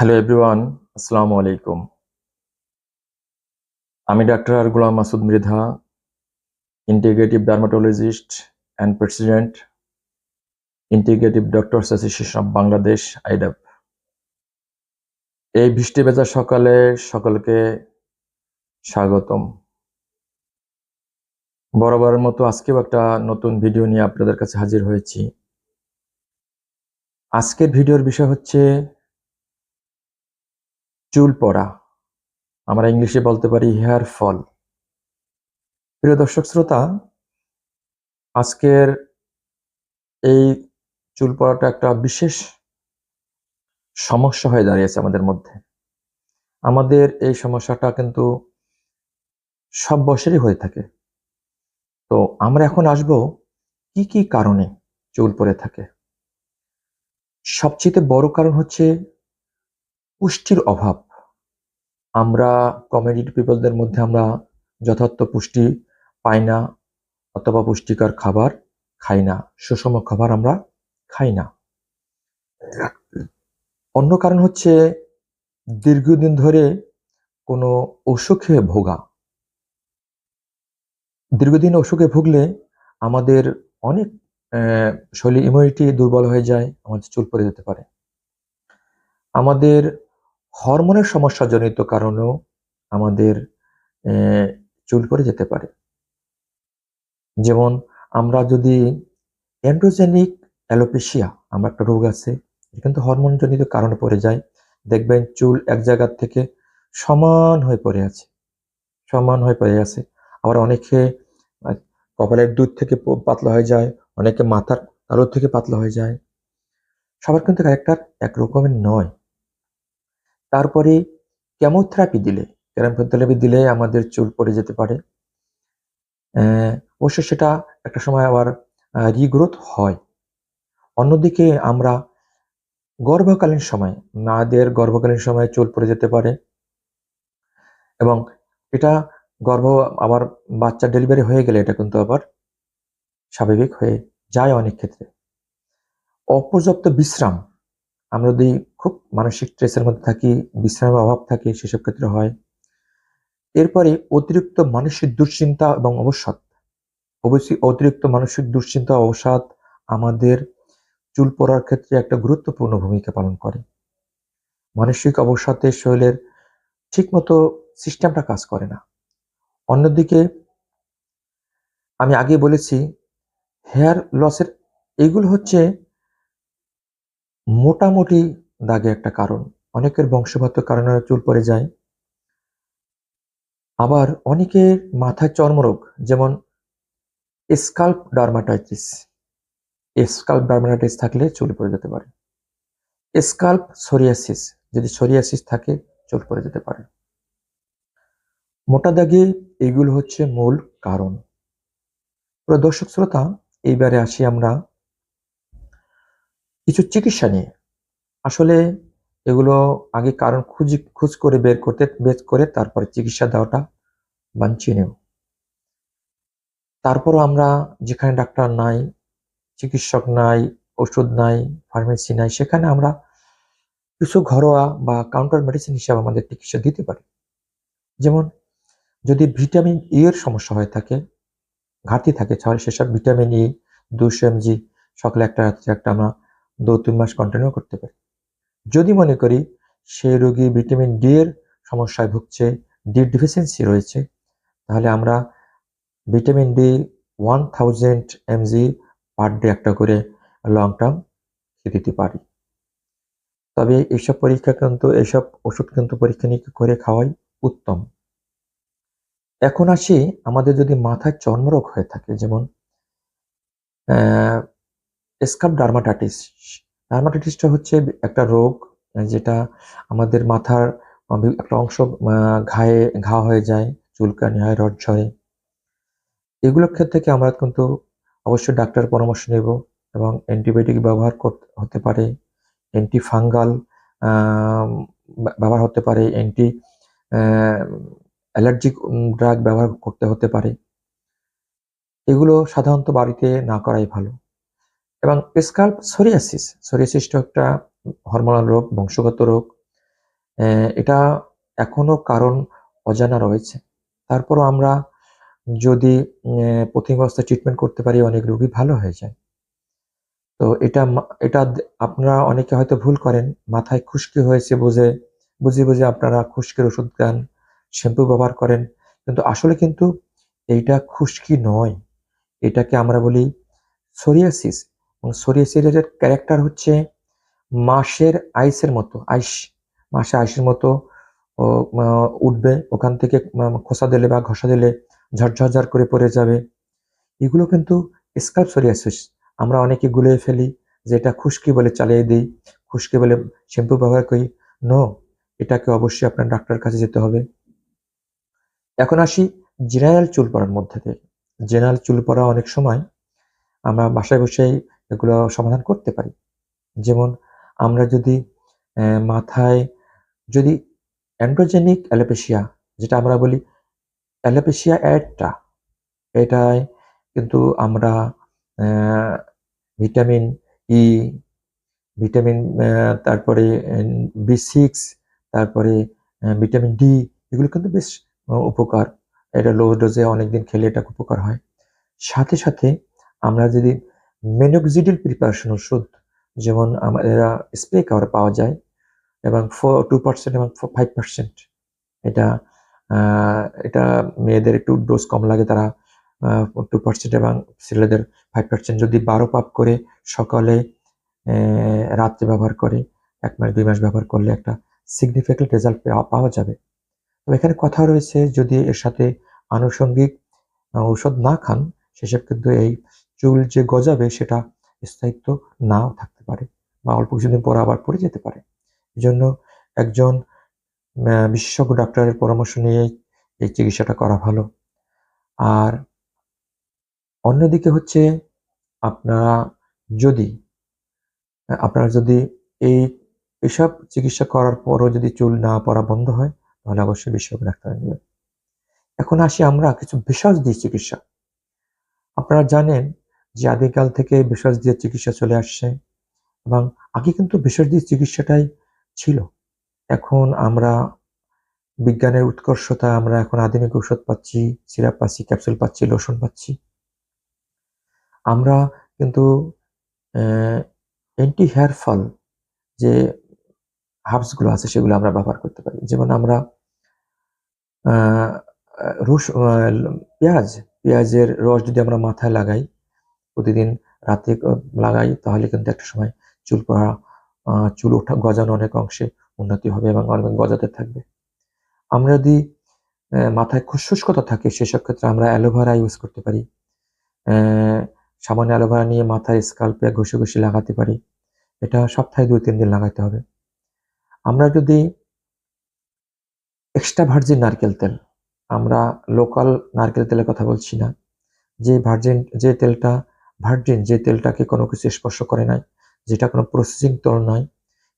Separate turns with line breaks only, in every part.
Hello everyone আসসালামু আলাইকুম আমি doctor R Gulam Masud Mridha integrative dermatologist and president integrative doctors association of Bangladesh IDAB এই বৃষ্টি ভেজা সকালে সকলকে স্বাগতম। বরাবরের মতো আজকেও একটা নতুন ভিডিও নিয়ে আপনাদের কাছে হাজির হয়েছি। আজকের ভিডিওর বিষয় হচ্ছে চুল পড়া। আমরা ইংলিশে বলতে পারি হেয়ার ফল। প্রিয় দর্শক শ্রোতা, আজকের এই চুল পড়াটা একটা বিশেষ সমস্যা হয়ে দাঁড়িয়েছে আমাদের মধ্যে। আমাদের এই সমস্যাটা কিন্তু সব বয়সেরই হয়ে থাকে। তো আমরা এখন আসব কি কি কারণে চুল পড়ে থাকে। সবচেয়ে বড় কারণ হচ্ছে পুষ্টির অভাব। আমরা কমিউনিটি পিপলদের মধ্যে আমরা যথার্থ পুষ্টি পাই না অথবা পুষ্টিকর খাবার খাই না, সুষম খাবার আমরা খাই না। অন্য কারণ হচ্ছে দীর্ঘদিন ধরে কোনো অসুখে ভোগা। দীর্ঘদিন অসুখে ভুগলে আমাদের অনেক শরীর ইমিউনিটি দুর্বল হয়ে যায়, আমাদের চুল পড়ে যেতে পারে। আমাদের হরমোনের সমস্যাজনিত কারণেও আমাদের চুল পড়ে যেতে পারে। যেমন আমরা যদি অ্যান্ড্রোজেনিক অ্যালোপেশিয়া আমার একটা রোগ আছে কিন্তু হরমোনজনিত কারণে পড়ে যায়। দেখবেন চুল এক জায়গা থেকে সমান হয়ে পড়ে আছে, সমান হয়ে পড়ে আছে। আবার অনেকে কপালের দুধ থেকে পাতলা হয়ে যায়, অনেকে মাথার তালুর থেকে পাতলা হয়ে যায়। সবার কিন্তু ক্যারেক্টার একরকমের নয়। তারপরে কেমোথেরাপি দিলে কেমোথেরাপি দিলে আমাদের চুল পড়ে যেতে পারে। অবশ্য সেটা একটা সময় আবার রিগ্রোথ হয়। অন্যদিকে আমরা গর্ভকালীন সময় মাদের গর্ভকালীন সময় চুল পড়ে যেতে পারে। এবং এটা গর্ভ আবার বাচ্চা ডেলিভারি হয়ে গেলে এটা কিন্তু আবার স্বাভাবিক হয়ে যায় অনেক ক্ষেত্রে। অপর্যাপ্ত বিশ্রাম, আমরা যদি খুব মানসিক স্ট্রেসের মধ্যে থাকি, বিশ্রামের অভাব থাকে, সেসব ক্ষেত্রে হয়। এরপরে অতিরিক্ত মানসিক দুশ্চিন্তা এবং অবসাদ। অবশ্যই অতিরিক্ত মানসিক দুশ্চিন্তা, অবসাদ আমাদের চুল পড়ার ক্ষেত্রে একটা গুরুত্বপূর্ণ ভূমিকা পালন করে। মানসিক অবসাদে শরীরের ঠিকমতো সিস্টেমটা কাজ করে না। অন্যদিকে আমি আগে বলেছি হেয়ার লসের এগুলো হচ্ছে মোটামুটি দাগে একটা কারণ। অনেকের বংশগত কারণে চুল পড়ে যায়। আবার অনেকের মাথায় চর্মরোগ, যেমন স্কাল্প ডার্মাটাইটিস। স্কাল্প ডার্মাটাইটিস থাকলে চুল পড়ে যেতে পারে। স্কাল্প সোরিয়াসিস, যদি সোরিয়াসিস থাকে, চুল পড়ে যেতে পারে। মোটা দাগে এগুলো হচ্ছে মূল কারণ। দর্শক শ্রোতা, এইবারে আসি আমরা কিছু চিকিৎসা নিয়ে। আসলে এগুলো আগে কারণ খুঁজি, খুঁজ করে বের করতে, বের করে তারপরে চিকিৎসা দেওয়াটা বাঞ্ছনীয় তারপরও আমরা যেখানে ডাক্তার নাই, চিকিৎসক নাই, ওষুধ নাই, ফার্মেসি নাই, সেখানে আমরা কিছু ঘরোয়া বা কাউন্টার মেডিসিন হিসাবে আমাদের চিকিৎসা দিতে পারি। যেমন যদি ভিটামিন ই এর সমস্যা হয়ে থাকে, ঘাটতি থাকে, তাহলে সেসব ভিটামিন ই দুশো এমজি, সকালে একটা রাত্রে একটা আমরা দু তিন মাস কন্টিনিউ করতে পারি। যদি মনে করি সেই রোগী ভিটামিন ডি এর সমস্যায় ভুগছে, ডি ডিফিসিয়েন্সি রয়েছে, তাহলে আমরা vitamin D one thousand MG per day একটা করে লং টার্ম খেয়ে দিতে পারি। তবে এইসব পরীক্ষা কিন্তু এইসব ওষুধ কিন্তু পরীক্ষা নিরীক্ষা করে খাওয়াই উত্তম। এখন আসি আমাদের যদি মাথায় চর্মরোগ হয়ে থাকে, যেমন স্কাব ডার্মাটাইটিস ডার্মাটাইটিসটা হচ্ছে একটা রোগ যেটা আমাদের মাথার একটা অংশ ঘায়ে, ঘা হয়ে যায়, চুলকানি হয় রড ঝরে এগুলোর ক্ষেত্রে থেকে আমরা কিন্তু অবশ্যই ডাক্তার পরামর্শ নেব এবং অ্যান্টিবায়োটিক ব্যবহার করতে হতে পারে অ্যান্টি ফাঙ্গাল ব্যবহার হতে পারে, অ্যান্টি অ্যালার্জিক ড্রাগ ব্যবহার করতে হতে পারে। এগুলো সাধারণত বাড়িতে না করাই ভালো। এবং স্কাল্প সোরিয়াসিস সোরিয়াসিসটা একটা হরমোনাল রোগ, বংশগত রোগ। এটা এখনও কারণ অজানা রয়েছে। তারপরও আমরা যদি প্রথম অবস্থায় ট্রিটমেন্ট করতে পারি, অনেক রোগী ভালো হয়ে যায়। তো এটা এটা আপনারা অনেকে হয়তো ভুল করেন। মাথায় খুশকি হয়েছে বুঝে বুঝে বুঝে আপনারা খুশকির ওষুধ খান শ্যাম্পু ব্যবহার করেন। কিন্তু আসলে কিন্তু এইটা খুশকি নয়। এটাকে আমরা বলি সোরিয়াসিস এবং সোরিয়াসিসের ক্যারেক্টার হচ্ছে মাসের আইসের মতো, আইস, মাসে আইসের মতো উঠবে, ওখান থেকে খোসা দিলে বা ঘষা দিলে ঝরঝরঝর করে পড়ে যাবে। এগুলো কিন্তু স্কাল্প সোরিয়াসিস আমরা অনেকে গুলিয়ে ফেলি যে এটা খুশকি বলে চালিয়ে দিই, খুশকি বলে শ্যাম্পু ব্যবহার করি। নো এটাকে অবশ্যই আপনার ডাক্তারের কাছে যেতে হবে। এখন আসি জেনারেল চুল পড়ার মধ্যে থেকে। জেনারেল চুল পড়া অনেক সময় আমরা বাসায় বসেই এগুলো সমাধান করতে পারি। যেমন আমরা যদি মাথায় যদি অ্যান্ড্রোজেনিক অ্যালোপেশিয়া যেটা আমরা বলি অ্যালোপেশিয়া অ্যাডটা এটায় কিন্তু আমরা ভিটামিন ই ভিটামিন তারপরে বি সিক্স তারপরে ভিটামিন ডি এগুলো কিন্তু বেশ উপকার। এটা লো ডোজে অনেকদিন খেলে এটা উপকার হয়। সাথে সাথে আমরা যদি মেনোক্সিডিল প্রিপারেশন ওষুধ, যেমন আমাদের স্প্রে কাভার পাওয়া যায়, এবং ফোর টু পার্সেন্ট এবং ফাইভ পার্সেন্ট এটা এটা মেয়েদের একটু ডোজ কম লাগে তারা টু পার্সেন্ট এবং ছেলেদের ফাইভ পার্সেন্ট যদি বারো পাপ করে সকালে রাত্রে ব্যবহার করে, এক মাস, দুই মাস ব্যবহার করলে একটা সিগনিফিক্যান্ট রেজাল্ট পাওয়া যাবে। তবে এখানে কথা রয়েছে, যদি এর সাথে আনুষঙ্গিক ঔষধ না খান, সেসব কিন্তু এই চুল যে গজাবে সেটা স্থায়িত্ব নাও থাকতে পারে বা অল্প কিছুদিন পর আবার পড়ে যেতে পারে। এই জন্য একজন বিশেষজ্ঞ ডাক্তারের পরামর্শ নিয়ে এই চিকিৎসাটা করা ভালো। আর অন্যদিকে হচ্ছে আপনারা যদি আপনারা যদি এই এসব চিকিৎসা করার পরও যদি চুল না পড়া বন্ধ হয়, তাহলে অবশ্যই বিশেষজ্ঞ ডাক্তার নেবেন। এখন আসি আমরা কিছু ভেষজ দিয়ে চিকিৎসা। আপনারা জানেন যে আদিকাল থেকে ভেষজ দিয়ে চিকিৎসা চলে আসছে এবং আগে কিন্তু ভেষজ দিয়ে চিকিৎসাটাই ছিল। এখন আমরা বিজ্ঞানের উৎকর্ষতা, আমরা এখন আধুনিক ঔষধ পাচ্ছি, সিরাপ পাচ্ছি, ক্যাপসুল পাচ্ছি, লোশন পাচ্ছি। আমরা কিন্তু অ্যান্টি হেয়ার ফল যে হার্বসগুলো আছে সেগুলো আমরা ব্যবহার করতে পারি। যেমন আমরা রস পেঁয়াজ, পেঁয়াজের রস যদি আমরা মাথায় লাগাই প্রতিদিন রাতে লাগাই, তাহলে কিন্তু একটা সময় চুল পড়া চুল ওঠা, গজানো অনেক অংশে উন্নতি হবে এবং অনেক গজাতে থাকবে। আমরা যদি মাথায় খুশুষ্কতা থাকে, সেসব ক্ষেত্রে আমরা অ্যালোভেরা ইউজ করতে পারি। সামান্য অ্যালোভেরা নিয়ে মাথায় স্কাল্পে ঘষে ঘষে লাগাতে পারি। এটা সপ্তাহে দুই, তিন দিন লাগাতে হবে। আমরা যদি এক্সট্রা ভার্জিন নারকেল তেল, আমরা লোকাল নারকেল তেলের কথা বলছি না। যে ভার্জিন যে তেলটা ভার্জিন যে তেলটাকে কোনো কিছু স্পর্শ করে নাই, যেটা কোনো প্রসেসিং তেল নয়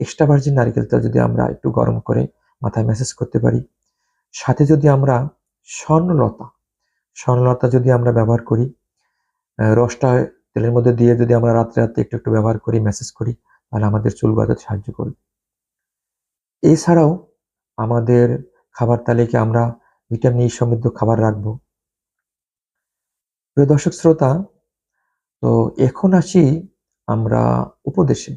এক্সট্রা ভার্জিন নারকেল তেল যদি আমরা একটু গরম করে মাথায় ম্যাসেজ করতে পারি। সাথে যদি আমরা স্বর্ণলতা স্বর্ণলতা যদি আমরা ব্যবহার করি রসটা তেলের মধ্যে দিয়ে যদি আমরা রাত্রে রাত্রে একটু একটু ব্যবহার করি ম্যাসেজ করি, তাহলে আমাদের চুল গজাতে সাহায্য করবে। এছাড়াও আমাদের খাবার তালিকায় আমরা ভিটামিন ই সমৃদ্ধ খাবার রাখব। প্রিয় দর্শক, শ্রোতা তো এখন আসি আমরা উপদেশে।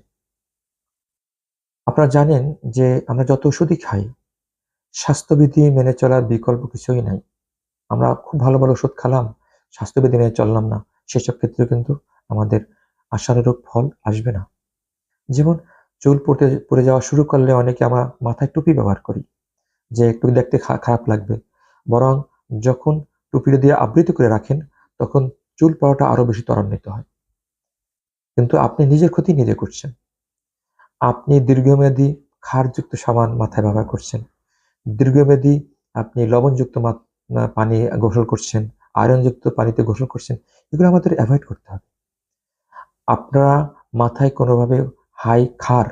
আপনারা জানেন যে আমরা যত ওষুধই খাই, স্বাস্থ্যবিধি মেনে চলার বিকল্প কিছুই নাই। আমরা খুব ভালো ভালো ওষুধ খেলাম, স্বাস্থ্যবিধি মেনে চললাম না, সেসব ক্ষেত্রে কিন্তু আমাদের আশানুরূপ ফল আসবে না। যেমন চুল পড়তে, পড়ে যাওয়া শুরু করলে অনেকে আমরা মাথায় টুপি ব্যবহার করি, যে একটু দেখতে খারাপ লাগবে। বরং যখন টুপিটা দিয়ে আবৃত করে রাখেন, তখন চুল পড়াটা আরও বেশি ত্বরান্বিত হয়। কিন্তু আপনি নিজের ক্ষতি নিজে করছেন। আপনি দীর্ঘমেয়াদী ক্ষারযুক্ত সাবান মাথায় ব্যবহার করছেন। দীর্ঘমেয়াদী আপনি লবণযুক্ত পানি গোসল করছেন, আয়রনযুক্ত পানিতে গোসল করছেন, এগুলো আমাদের অ্যাভয়েড করতে হবে। আপনারা মাথায় কোনোভাবে হাই খার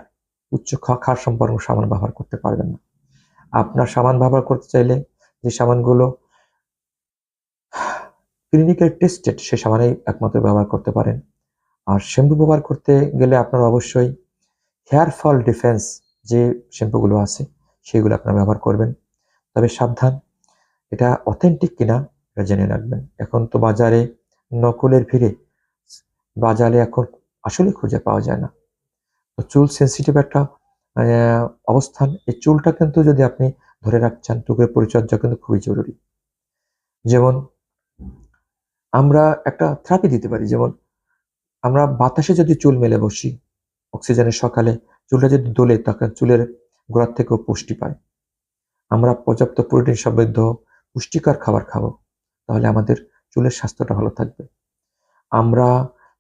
উচ্চ খার সম্পর্ক সাবান ব্যবহার করতে পারবেন না। আপনার সাবান ব্যবহার করতে চাইলে যে সাবানগুলো ক্লিনিক্যাল টেস্টেড সে সাবানেই একমাত্র ব্যবহার করতে পারেন। আর শ্যাম্পু ব্যবহার করতে গেলে আপনারা অবশ্যই হেয়ার ফল ডিফেন্স যে শ্যাম্পুগুলো আছে, সেগুলো আপনারা ব্যবহার করবেন। তবে সাবধান, এটা অথেন্টিক কিনা এটা জেনে রাখবেন। এখন তো বাজারে নকলের ভিড়ে, বাজারে এখন আসলে খুঁজে পাওয়া যায় না। তো চুল সেন্সিটিভ একটা অবস্থান, এই চুলটা কিন্তু যদি আপনি ধরে রাখছেন চুলের পরিচর্যা কিন্তু খুবই জরুরি। যেমন আমরা একটা থেরাপি দিতে পারি। যেমন আমরা বাতাসে যদি চুল মেলে বসি অক্সিজেনের সকালে চুলটা যদি দোলে তখন চুলের গোড়ার থেকেও পুষ্টি পায়। আমরা পর্যাপ্ত প্রোটিন সমৃদ্ধ পুষ্টিকর খাবার খাব, তাহলে আমাদের চুলের স্বাস্থ্যটা ভালো থাকবে। আমরা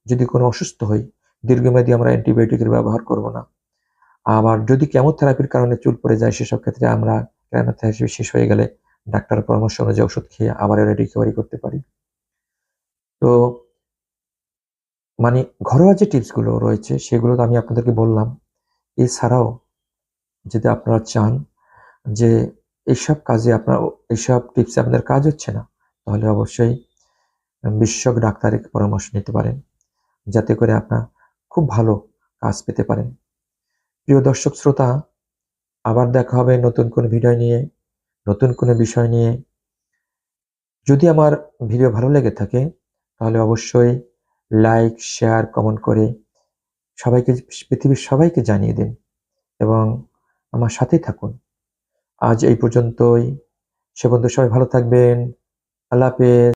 যদি কোনো অসুস্থ হই, দীর্ঘমেয়াদী আমরা অ্যান্টিবায়োটিকের ব্যবহার করব না। আবার যদি কেমোথেরাপির কারণে চুল পড়ে যায়, সেসব ক্ষেত্রে আমরা কেমোথেরাপি শেষ হয়ে গেলে ডাক্তারের পরামর্শ অনুযায়ী ওষুধ খেয়ে আবার রিকভারি করতে পারি। তো মানে ঘরোয়া যে টিপসগুলো রয়েছে, সেগুলো তো আমি আপনাদেরকে বললাম। এছাড়াও যদি আপনারা চান যে এইসব কাজে আপনার এইসব টিপসে আপনাদের কাজ হচ্ছে না, তাহলে অবশ্যই বিশেষজ্ঞ ডাক্তারের পরামর্শ নিতে পারেন, যাতে করে আপনার খুব ভালো কাজ পেতে পারেন। প্রিয় দর্শক শ্রোতা, আবার দেখা হবে নতুন কোনো ভিডিও নিয়ে, নতুন কোনো বিষয় নিয়ে। যদি আমার ভিডিও ভালো লেগে থাকে তাহলে অবশ্যই লাইক শেয়ার কমেন্ট করে সবাইকে, পৃথিবীর সবাইকে জানিয়ে দিন এবং আমার সাথেই থাকুন। আজ এই পর্যন্তই। সে বন্ধু সবাই ভালো থাকবেন। আল্লাহ হাফেজ।